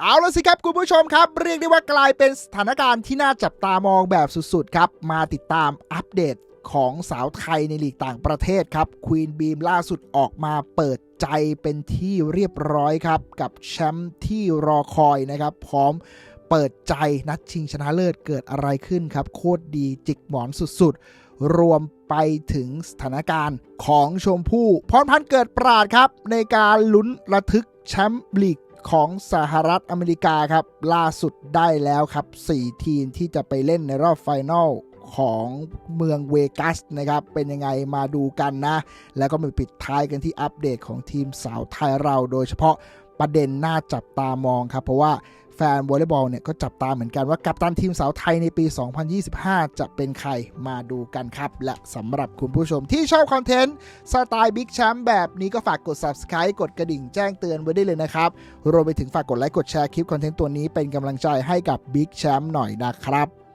เอาละสิครับคุณผู้ชมครับ เรียกได้ว่ากลายเป็นสถานการณ์ที่น่าจับตามองแบบสุดๆครับ มาติดตามอัปเดตของสาวไทยในลีกต่างประเทศครับควีนบีมล่าสุดออกมาเปิดใจเป็นที่เรียบร้อยครับ กับแชมป์ที่รอคอยนะครับ พร้อมเปิดใจนัดชิงชนะเลิศเกิดอะไรขึ้นครับ โคตรดีจิกหมอนสุดๆ รวมไปถึงสถานการณ์ของชมพู่พรพันธ์เกิดปราดครับ ในการลุ้นระทึกแชมป์ลีก ของสหรัฐอเมริกาครับ ล่าสุดได้แล้วครับ 4 ทีมที่จะไปเล่นในรอบไฟนอลของเมืองเวกัสนะครับ เป็นยังไงมาดูกันนะ แล้วก็มาปิดท้ายกันที่อัปเดตของทีมสาวไทยเราโดยเฉพาะประเด็นน่าจับตามองครับ เพราะว่า แฟนวอลเลย์บอลเนี่ยก็จับตาเหมือนกันว่ากัปตันทีมสาวไทยในปี 2025 จะเป็นใครมาดูกันครับ และสำหรับคุณผู้ชมที่ชอบคอนเทนต์ สไตล์บิ๊กแชมป์แบบนี้ก็ฝากกด subscribe กดกระดิ่งแจ้งเตือนไว้ได้เลยนะครับ รวมไปถึงฝากกดไลค์กดแชร์คลิปคอนเทนต์ตัวนี้เป็นกำลังใจให้กับบิ๊กแชมป์หน่อยนะครับ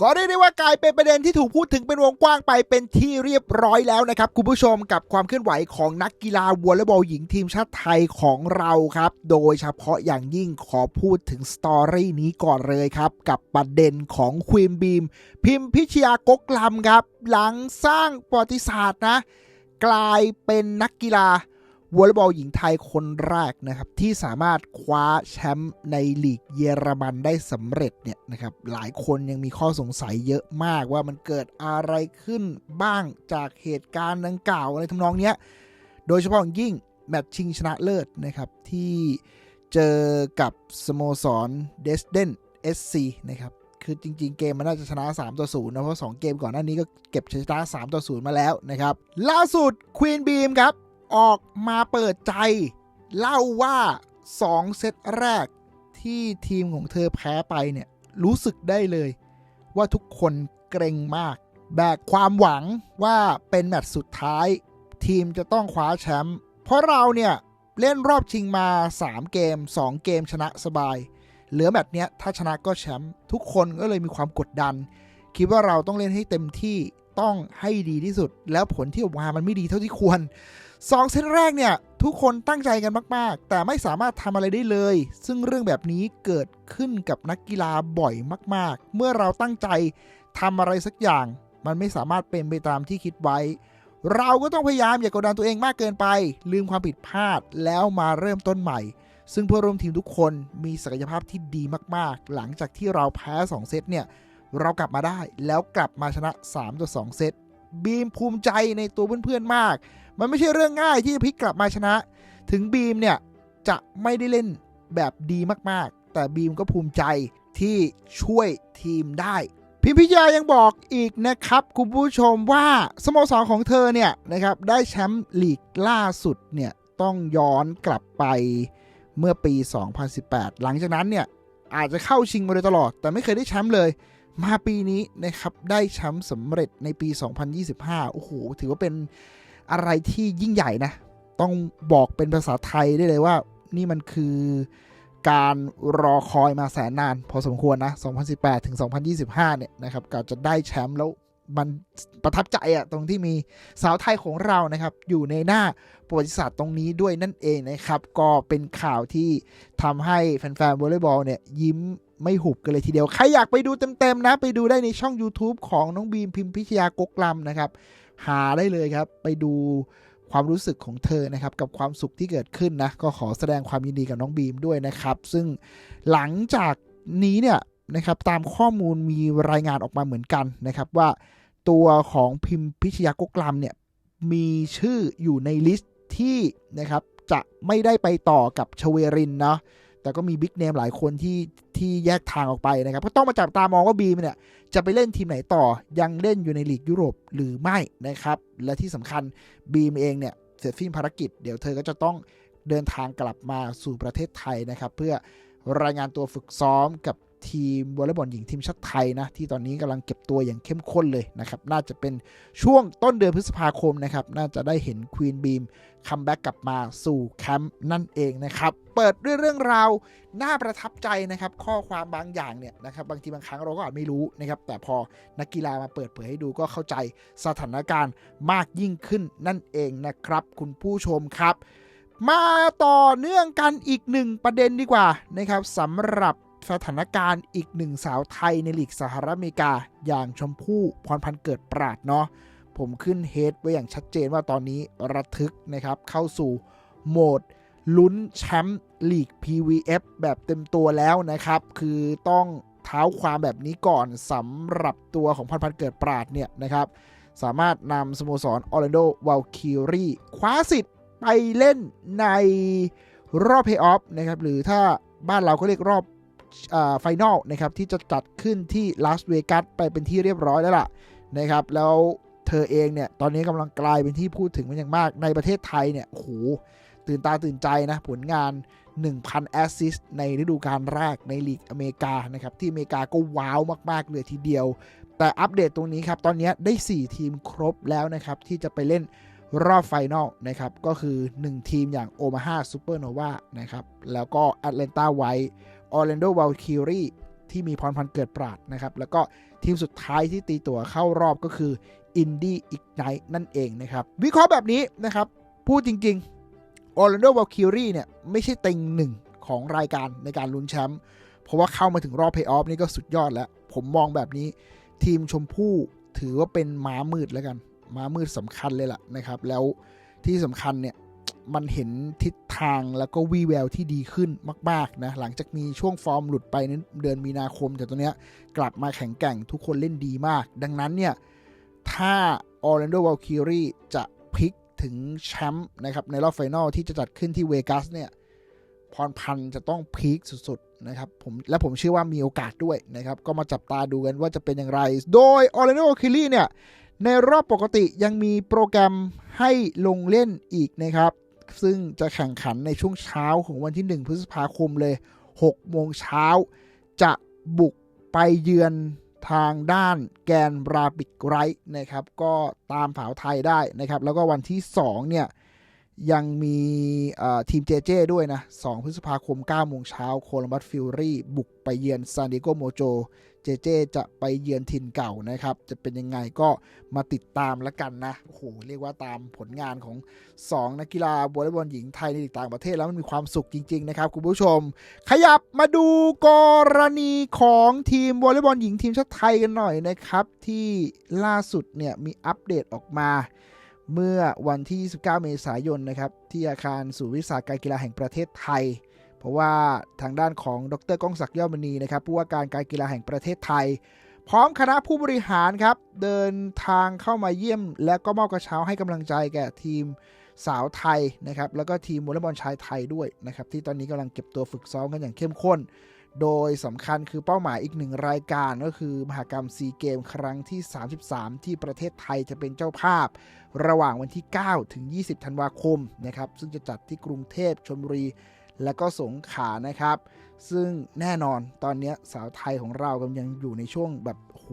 ก็ได้ได้ว่ากลายเป็นประเด็นที่ถูกพูดถึงเป็นวงกว้างไปเป็นที่เรียบร้อยแล้วนะครับ คุณผู้ชมกับความเคลื่อนไหวของนักกีฬาวอลเลย์บอลหญิงทีมชาติไทยของเราครับ โดยเฉพาะอย่างยิ่งขอพูดถึงสตอรี่นี้ก่อนเลยครับ กับประเด็นของควีนบีม พิมพิชยากกลำครับ หลังสร้างประวัติศาสตร์นะ กลายเป็นนักกีฬา วอลเลย์บอลหญิงไทยคนแรกนะครับ ที่สามารถคว้าแชมป์ในลีกเยอรมันได้สำเร็จเนี่ยนะครับ หลายคนยังมีข้อสงสัยเยอะมากว่ามันเกิดอะไรขึ้นบ้างจากเหตุการณ์ดังกล่าวอะไรทำนองเนี้ย โดยเฉพาะอย่างยิ่งแมตช์ชิงชนะเลิศนะครับ ที่เจอกับสโมสรเดสเดนเอสซีนะครับ คือจริง ๆ เกมมันน่าจะชนะ 3 ต่อ 0 นะ เพราะ 2 เกมก่อนหน้านี้ก็เก็บชัยชนะ 3 ต่อ 0 มาแล้วนะครับ ล่าสุดควีนบีมครับ ออกมาเปิดใจ เล่าว่า 2 เซตแรกที่ทีมของเธอแพ้ไปเนี่ย รู้สึกได้เลย ว่าทุกคนเกรงมาก แบกความหวังว่าเป็นแมตช์สุดท้าย ทีมจะต้องคว้าแชมป์เพราะเราเนี่ย เล่นรอบชิงมา 3 เกม 2 เกมชนะสบาย เหลือแมตช์เนี้ยถ้าชนะก็แชมป์ทุกคนก็เลยมีความกดดัน คิดว่าเราต้องเล่นให้เต็มที่ต้องให้ดีที่สุด แล้วผลที่ออกมามันไม่ดีเท่าที่ควร 2เซตแรกเนี่ย ทุกคนตั้งใจกันมาก ๆ แต่ไม่สามารถทำอะไรได้เลย ซึ่งเรื่องแบบนี้เกิดขึ้นกับนักกีฬาบ่อยมาก ๆ เมื่อเราตั้งใจทำอะไรสักอย่าง มันไม่สามารถเป็นไปตามที่คิดไว้ เราก็ต้องพยายามอย่ากดดันตัวเองมากเกินไป ลืมความผิดพลาดแล้วมาเริ่มต้นใหม่ ซึ่งเพื่อนร่วมทีมทุกคนมีศักยภาพที่ดีมาก ๆ หลังจากที่เราแพ้ 2 เซตเนี่ยเรากลับมาได้แล้วกลับมาชนะ 3 ต่อ 2 เซต บีมภูมิใจในตัวเพื่อนๆมาก มันไม่ใช่เรื่องง่ายที่จะพลิกกลับมาชนะ ถึงบีมเนี่ยจะไม่ได้เล่นแบบดีมากๆ แต่บีมก็ภูมิใจที่ช่วยทีมได้ พิมพิยายังบอกอีกนะครับ คุณผู้ชมว่าสโมสรของเธอเนี่ยนะครับได้แชมป์ลีกล่าสุดเนี่ยต้องย้อนกลับไปเมื่อปี 2018 หลังจากนั้นเนี่ยอาจจะเข้าชิงมาโดยตลอด แต่ไม่เคยได้แชมป์เลย มาปีนี้นะครับได้แชมป์สำเร็จในปี 2025 โอ้โห ถือว่าเป็นอะไรที่ยิ่งใหญ่นะ ต้องบอกเป็นภาษาไทยได้เลยว่า นี่มันคือการรอคอยมาแสนนาน พอสมควรนะ 2018 ถึง 2025 เนี่ยนะครับก็จะได้แชมป์แล้วมันประทับใจอะตรงที่มีสาวไทยของเรานะครับ อยู่ในหน้าประวัติศาสตร์ตรงนี้ด้วยนั่นเองนะครับ ก็เป็นข่าวที่ทำให้แฟนๆวอลเลย์บอลเนี่ยยิ้ม ไม่หุบกันเลยทีเดียว ใครอยากไปดูเต็มๆนะ ไปดูได้ในช่อง YouTube ของน้องบีมพิมพิชยากกลำนะครับ หาได้เลยครับ ไปดูความรู้สึกของเธอนะครับ กับความสุขที่เกิดขึ้นนะ ก็ขอแสดงความยินดีกับน้องบีมด้วยนะครับ ซึ่งหลังจากนี้เนี่ยนะครับตามข้อมูลมีรายงานออกมาเหมือนกันนะครับว่าตัวของพิมพิชยากกลำเนี่ยมีชื่ออยู่ในลิสต์ที่นะครับจะไม่ได้ไปต่อกับชเวรินเนาะ แต่ก็มีบิ๊กเนมหลายคนที่ที่แยกทางออกไปนะครับ ก็ต้องมาจับตามองว่าบีมเนี่ยจะไปเล่นทีมไหนต่อยังเล่นอยู่ในลีกยุโรปหรือไม่นะครับ และที่สำคัญบีมเองเนี่ยเสร็จสิ้นภารกิจ เดี๋ยวเธอก็จะต้องเดินทางกลับมาสู่ประเทศไทยนะครับ เพื่อรายงานตัวฝึกซ้อมกับ ทีมวอลเลย์บอลหญิงทีมชาติไทยนะที่ตอนนี้กำลังเก็บตัวอย่างเข้มข้นเลยนะครับ น่าจะเป็นช่วงต้นเดือนพฤษภาคมนะครับ น่าจะได้เห็นควีนบีมคัมแบ็กกลับมาสู่แคมป์นั่นเองนะครับ เปิดด้วยเรื่องราวน่าประทับใจนะครับ ข้อความบางอย่างเนี่ยนะครับ บางทีบางครั้งเราก็อาจไม่รู้นะครับ แต่พอนักกีฬามาเปิดเผยให้ดูก็เข้าใจสถานการณ์มากยิ่งขึ้นนั่นเองนะครับ คุณผู้ชมครับมาต่อเนื่องกันอีกหนึ่งประเด็นดีกว่านะครับสำหรับ สถานการณ์อีกหนึ่งสาวไทยในลีกสหรัฐอเมริกา อย่างชมพู่พรพันธ์เกิดปราดเนาะผมขึ้นเฮดไว้อย่างชัดเจนว่าตอนนี้ระทึกนะครับ เข้าสู่โหมดลุ้นแชมป์ลีก PVF แบบเต็มตัวแล้วนะครับ คือต้องเท้าความแบบนี้ก่อนสำหรับตัวของพันพันเกิดปราดเนี่ยนะครับ สามารถนำสโมสรออร์แลนโดว a ลคิรีคว้าสิทธิ์ไปเล่นในรอบเพย์ออฟนะครับ หรือถ้าบ้านเราก็เรียกรอบ ไฟนอลนะครับที่จะจัดขึ้นที่ลาสเวกัสไปเป็นที่เรียบร้อยแล้วล่ะนะครับแล้วเธอเองเนี่ยตอนนี้กำลังกลายเป็นที่พูดถึงเป็นอย่างมากในประเทศไทยเนี่ยโหตื่นตาตื่นใจนะ ผลงาน 1,000 แอสซิสในฤดูกาลแรกในลีกอเมริกานะครับที่อเมริกาก็ว้าวมาก ๆ เลยทีเดียว แต่อัปเดตตรงนี้ครับ ตอนนี้ได้ 4 ทีมครบแล้วนะครับ ที่จะไปเล่นรอบไฟนอลนะครับ ก็คือ 1 ทีมอย่างโอมาฮาซูเปอร์โนวานะครับ แล้วก็แอตแลนตาไวท์ ออร์แลนโดว a ลคิรีที่มีพรพันธ์เกิดปราดนะครับ แล้วก็ทีมสุดท้ายที่ตีตั๋วเข้ารอบก็คืออินดี้อีกไนท์นั่นเองนะครับ วิเคราะห์แบบนี้นะครับ พูดจริงๆออร์แลนโดว a ลคิรีเนี่ยไม่ใช่เต็งหนึ่งของรายการในการลุ้นแชมป์เพราะว่าเข้ามาถึงรอบเพย์ออฟนี่ก็สุดยอดแล้ว ผมมองแบบนี้ทีมชมพู่ถือว่าเป็นม้ามืดแล้วกัน ม้ามืดสำคัญเลยล่ะนะครับ แล้วที่สำคัญเนี่ย มันเห็นทิศทางแล้วก็วีแววที่ดีขึ้นมากๆนะหลังจากมีช่วงฟอร์มหลุดไปในเดือนมีนาคม แต่ตอนนี้ยกลับมาแข็งแกร่งทุกคนเล่นดีมาก ดังนั้นเนี่ย ถ้าออร์แลนโดว a ลคิรีจะพลิกถึงแชมป์นะครับในรอบไฟนอลที่จะจัดขึ้นที่เวกัสเนี่ยพรพันธ์จะต้องพีคสุดๆนะครับผมและผมเชื่อว่ามีโอกาสด้วยนะครับ ก็มาจับตาดูกันว่าจะเป็นอย่างไร โดยออร์แลนโดคิลี่เนี่ยในรอบปกติยังมีโปรแกรมให้ลงเล่นอีกนะครับ ซึ่งจะแข่งขันในช่วงเช้าของวันที่ 1 พฤษภาคมเลย 6 โมงเช้า จะบุกไปเยือนทางด้านแกนราบิกไรท์นะครับ ก็ตามฝาวไทยได้นะครับ แล้วก็วันที่ 2 เนี่ย ยังมีทีมเจเจด้วยนะ 2 พฤษภาคม 9 โมงเช้าโคลัมบัสฟิลรี่บุกไปเยือนซานดิโกโมโจ เจเจจะไปเยือนถิ่นเก่านะครับ จะเป็นยังไงก็มาติดตามแล้วกันนะ โอ้โห เรียกว่าตามผลงานของ 2 นักกีฬาวอลเลย์บอลหญิงไทยในต่างประเทศแล้วมันมีความสุขจริง ๆ นะครับ คุณผู้ชม ขยับมาดูกรณีของทีมวอลเลย์บอลหญิงทีมชาติไทยกันหน่อยนะครับ ที่ล่าสุดเนี่ยมีอัปเดตออกมา เมื่อวันที่ 29 เมษายนนะครับที่อาคารศูนย์วิสาหการกีฬาแห่งประเทศไทย เพราะว่าทางด้านของดรก้องศักดิ์ยอดมณีนะครับผู้ว่าการการกีฬาแห่งประเทศไทย พร้อมคณะผู้บริหารครับเดินทางเข้ามาเยี่ยม และก็มอบกระเช้าให้กำลังใจแก่ทีมสาวไทยนะครับแล้วก็ทีมวอลเลย์บอลชายไทยด้วยนะครับที่ตอนนี้กำลังเก็บตัวฝึกซ้อมกันอย่างเข้มข้น โดยสำคัญคือเป้าหมายอีกหนึ่งรายการก็คือมหากรรมซีเกมครั้งที่ 33 ที่ประเทศไทยจะเป็นเจ้าภาพ ระหว่างวันที่ 9 ถึง 20 ธันวาคมนะครับ ซึ่งจะจัดที่กรุงเทพชลบุรี และก็สงขลานะครับ ซึ่งแน่นอนตอนนี้สาวไทยของเรากำลังอยู่ในช่วงแบบโห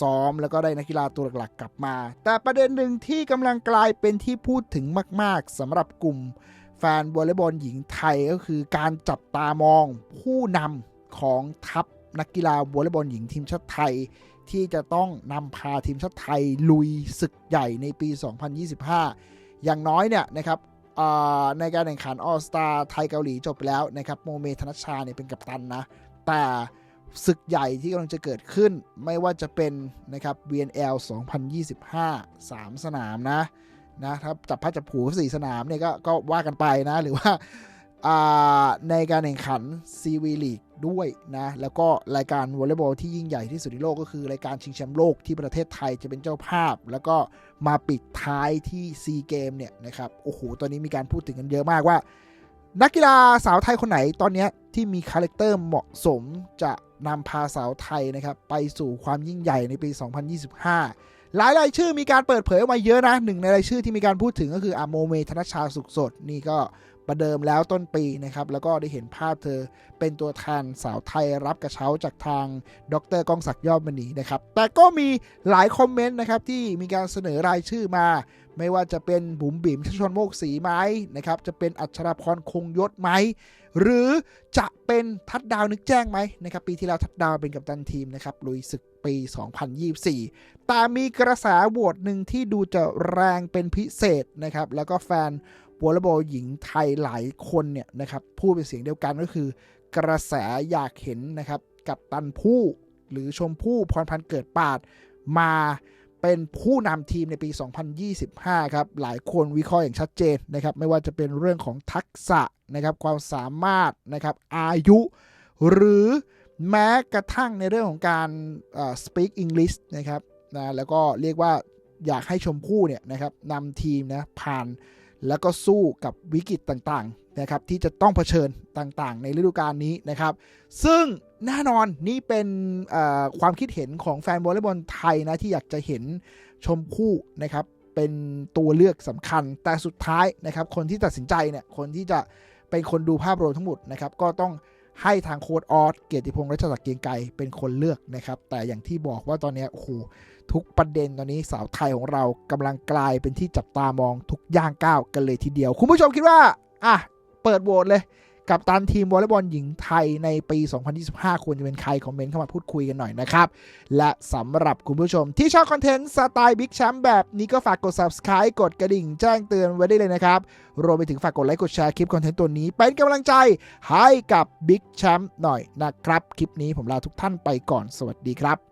ซ้อมแล้วก็ได้นักกีฬาตัวหลักๆกลับมา แต่ประเด็นหนึ่งที่กำลังกลายเป็นที่พูดถึงมาก ๆสำหรับกลุ่ม แฟนวอลเลย์บอลหญิงไทยก็คือการจับตามองผู้นำของทัพนักกีฬาวอลเลย์บอลหญิงทีมชาติไทย ที่จะต้องนำพาทีมชาติไทยลุยศึกใหญ่ในปี 2025 อย่างน้อยเนี่ยนะครับในการแข่งขันออสตาไทยเกาหลีจบไปแล้วนะครับโมเมธนชชาเนี่ยเป็นกัปตันนะ แต่ศึกใหญ่ที่กำลังจะเกิดขึ้นไม่ว่าจะเป็นนะครับ VNL 2025 3 สนามนะ นะครับจับพัดจับผูสี่สนามเนี่ยก็ก็ว่ากันไปนะ หรือว่าในการแข่งขัน CV League ด้วยนะ แล้วก็รายการวอลเลย์บอลที่ยิ่งใหญ่ที่สุดในโลกก็คือ รายการชิงแชมป์โลกที่ประเทศไทยจะเป็นเจ้าภาพ แล้วก็มาปิดท้ายที่ซีเกมเนี่ยนะครับโอ้โหตอนนี้มีการพูดถึงกันเยอะมากว่า นักกีฬาสาวไทยคนไหนตอนนี้ที่มีคาแรคเตอร์เหมาะสมจะนำพาสาวไทยนะครับไปสู่ความยิ่งใหญ่ในปี 2025 หลายรายชื่อมีการเปิดเผยออกมาเยอะนะหนึ่งในรายชื่อที่มีการพูดถึงก็คืออาโมเมธนชาสุขสดนี่ก็ประเดิมแล้วต้นปีนะครับ แล้วก็ได้เห็นภาพเธอเป็นตัวแทนสาวไทยรับกระเช้าจากทางดรก้องศักดิ์ยอดมณีนะครับ แต่ก็มีหลายคอมเมนต์นะครับที่มีการเสนอรายชื่อมา ไม่ว่าจะเป็นบุ๋มบิ๋มชชนโมกสีไหมนะครับ จะเป็นอัชราพรคงยศไหม หรือจะเป็นทัดดาวนึกแจ้งไหมนะครับ ปีที่แล้วทัดดาวเป็นกัปตันทีมนะครับลุยศึกปี 2024 แต่มีกระแสโหวตหนึ่งที่ดูจะแรงเป็นพิเศษนะครับ แล้วก็แฟนวอลเลย์บอลหญิงไทยหลายคนเนี่ยนะครับพูดเป็นเสียงเดียวกันก็คือ กระแสอยากเห็นนะครับ กับตันผู้หรือชมพู่พรพันธ์เกิดปาดมา เป็นผู้นำทีมในปี 2025 ครับ หลายคนวิเคราะห์อย่างชัดเจนนะครับ ไม่ว่าจะเป็นเรื่องของทักษะนะครับ ความสามารถนะครับ อายุ หรือแม้กระทั่งในเรื่องของการอ่อ speak English นะครับนะแล้วก็เรียกว่าอยากให้ชมพู่เนี่ยนะครับนำทีมนะผ่านแล้วก็สู้กับวิกฤตต่าง นะครับที่จะต้องเผชิญต่างๆ ในฤดูกาลนี้นะครับ ซึ่งแน่นอนนี่เป็นความคิดเห็นของแฟนวอลเลย์บอลไทยนะที่อยากจะเห็นชมพู่นะครับเป็นตัวเลือกสำคัญแต่สุดท้ายนะครับคนที่ตัดสินใจเนี่ยคนที่จะเป็นคนดูภาพรวมทั้งหมดนะครับก็ต้องให้ทางโค้ดออสเกียรติพงษ์รัชศักดิ์เกียงไกรเป็นคนเลือกนะครับ แต่อย่างที่บอกว่าตอนนี้โอ้โหทุกประเด็นตอนนี้สาวไทยของเรากำลังกลายเป็นที่จับตามองทุกย่างก้าวกันเลยทีเดียว คุณผู้ชมคิดว่าอะ เปิดโหวตเลย กับตันทีมวอลเลย์บอลหญิงไทยในปี 2025 ควรจะเป็นใคร คอมเมนต์เข้ามาพูดคุยกันหน่อยนะครับ และสำหรับคุณผู้ชมที่ชอบคอนเทนต์สไตล์บิ๊กแชมป์แบบนี้ก็ฝากกด subscribe กดกระดิ่งแจ้งเตือนไว้ได้เลยนะครับ รวมไปถึงฝากกดไลค์กดแชร์คลิปคอนเทนต์ตัวนี้เป็นกำลังใจให้กับบิ๊กแชมป์หน่อยนะครับ คลิปนี้ผมลาทุกท่านไปก่อน สวัสดีครับ